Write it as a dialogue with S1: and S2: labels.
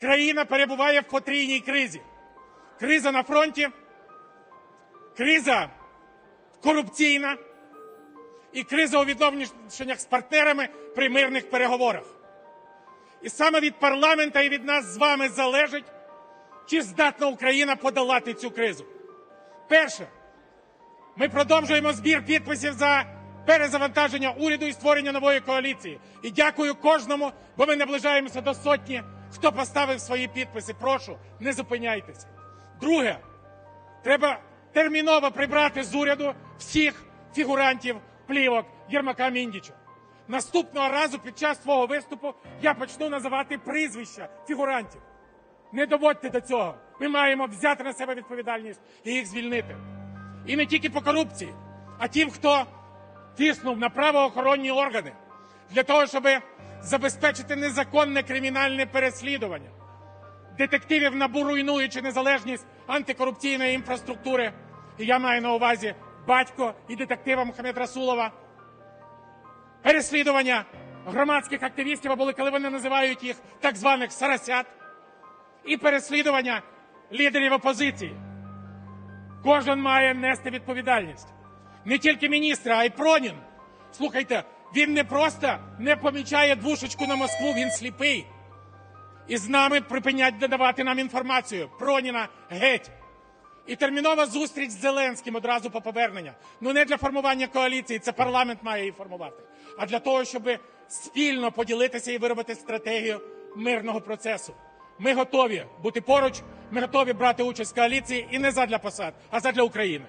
S1: Країна перебуває в потрійній кризі. Криза на фронті, криза корупційна і криза у відношеннях з партнерами при мирних переговорах. І саме від парламента і від нас з вами залежить, чи здатна Україна подолати цю кризу. Перше, ми продовжуємо збір підписів за перезавантаження уряду і створення нової коаліції. І дякую кожному, бо ми наближаємося до сотні, хто поставив свої підписи. Прошу, не зупиняйтеся. Друге, треба терміново прибрати з уряду всіх фігурантів плівок Єрмака Міндіча. Наступного разу під час свого виступу я почну називати прізвища фігурантів. Не доводьте до цього. Ми маємо взяти на себе відповідальність і їх звільнити. І не тільки по корупції, а тим, хто тиснув на правоохоронні органи для того, щоб забезпечити незаконне кримінальне переслідування. Детективів набу руйнуючи незалежність антикорупційної інфраструктури. І я маю на увазі батько і детектива Мухаммед Расулова. Переслідування громадських активістів, або коли вони називають їх так званих сарасят, і переслідування лідерів опозиції. Кожен має нести відповідальність. Не тільки міністра, а й Пронін. Слухайте, він не просто не помічає двушечку на Москву, він сліпий. І з нами припинять додавати нам інформацію. Проніна геть. І термінова зустріч з Зеленським одразу по повернення. Ну не для формування коаліції, це парламент має її формувати, а для того, щоб спільно поділитися і виробити стратегію мирного процесу. Ми готові бути поруч, ми готові брати участь в коаліції і не задля посад, а задля України.